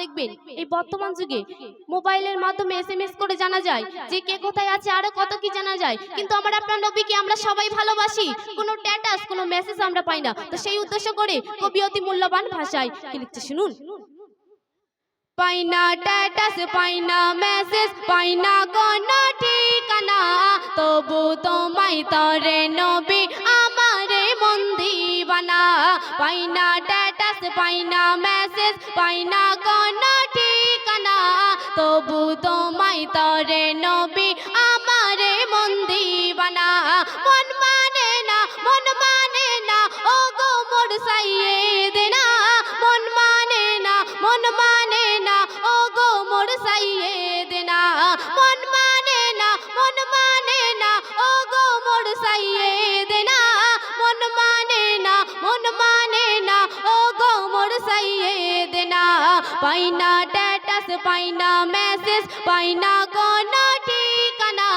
দেখবেন, এই বর্তমান যুগে মোবাইলের মাধ্যমে এসএমএস করে জানা যায় যে কে কোথায় আছে, আরও কত কি জানা যায়। কিন্তু আমার আপনার নবীকে আমরা সবাই ভালোবাসি। কোনো স্ট্যাটাস কোনো মেসেজ আমরা পাই না। তো সেই উদ্দেশ্য করে কবি অতি মূল্যবান ভাষায় কি লিখছে শুনুন? পাই না স্ট্যাটাস পাই না মেসেজ পাই না কোনো ঠিকানা। তবু তোমায় তরে নবী আমারে পাই না স্ট্যাটাস পাই না মেসেজ পাই না কোনো ঠিকানা। তবু তোমায় তরে নবী আমারে মন দিবানা। মন মানে না, মন মানে না ও গো মোর সাইয়ে দেনা মন মানে না, মন মানে না ও গো মোর সাইয়ে পাই না স্ট্যাটাস পাই না মেসেজ পাই না কোনো ঠিকানা।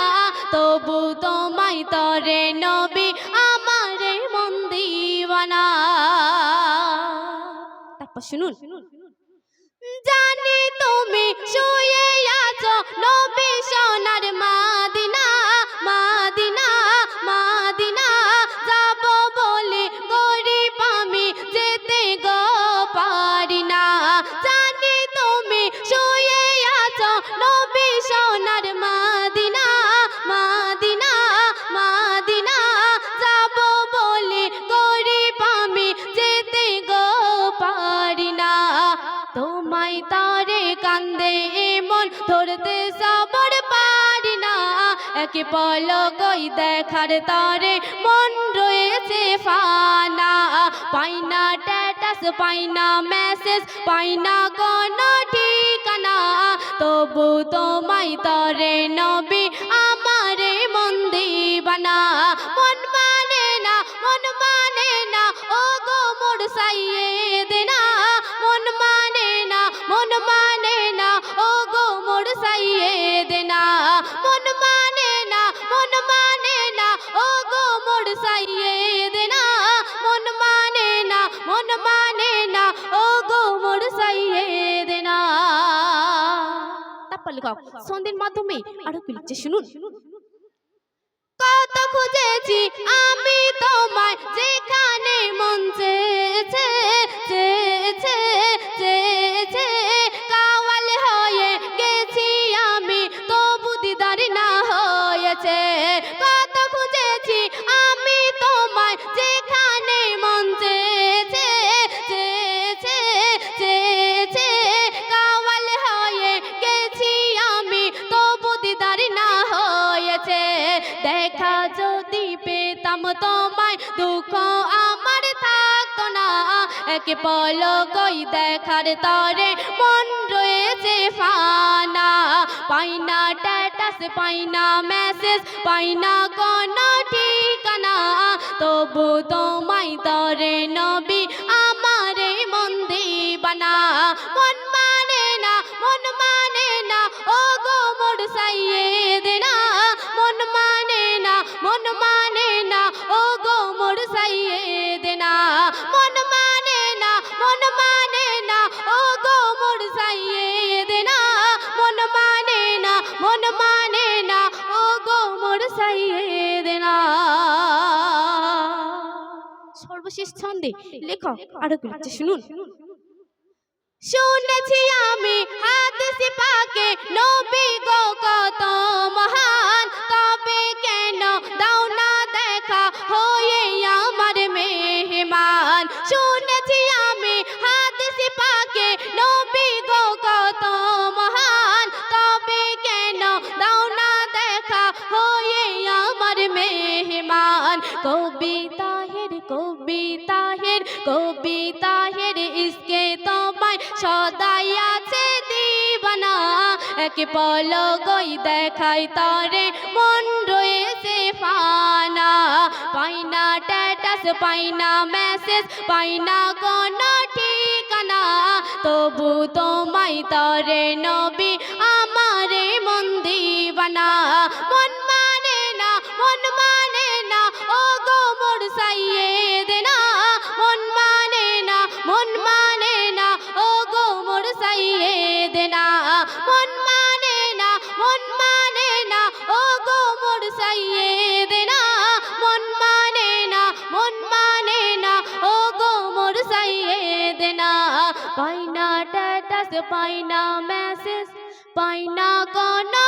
তবু তোমায় তরে নবী, আমারে মন দিবানা তারপর শুনুন। জানি তুমি শুয়ে আছো, নবী সোনার মাদিনা। নবী সোনার মাদিনা মাদিনা মাদিনা। যাব বলে আমি যেতে গো পারি না। তোমায় তারে কান্দে এমন ধরতে সবর পারি না। একে পলকই দেখার তারে মন রয়েছে ফানা। পাই না স্ট্যাটাস পাই মেসেজ পাই না কোনো তবু তোমায় তরে নবী আমারে মন দিবানা। মন মানে না, মন মানে না ও গো মোর সাইয়ে দেনা মন মানে না, মন মানে না ও গো মোর সাইয়ে দেনা মন মানে না, মন মানে না ও গো মোর সাইয়ে তারপর লেখা সন্ধ্যের মাধ্যমে আরও কি লিখছে, শুনুন। কত খুঁজেছি আমি তোমায়, যেখানে মন চেয়েছে চেয়েছে। পেতাম তোমায়, দুঃখ আমার থাকতো না। একে পলকই দেখার তরে মন রয়েছে ফানা। পাই না স্ট্যাটাস পাই না মেসেজ পাই না কোনো ঠিকানা। তবু তোমায় তরে নবী আমারে মন দিবানা। মানে দেনা। সর্বশেষ ছন্দে লেখক আরও কি শুনুন। শুনেছি আমি হাদিস পাকে নবী গো কত মহান কবিতাহের কবিতাহের কবিতাহের ইসকে তোমায় সদাই আছে দিবানা। এক পলকই দেখাই তরে, মন রয়েছে ফানা। পাই না স্ট্যাটাস পাই না মেসেজ পাই না কোনো ঠিকানা। তবু তোমায় তরে নবী, আমারে মন দিবানা। মানে পাই না মেসেজ পাই না কোনো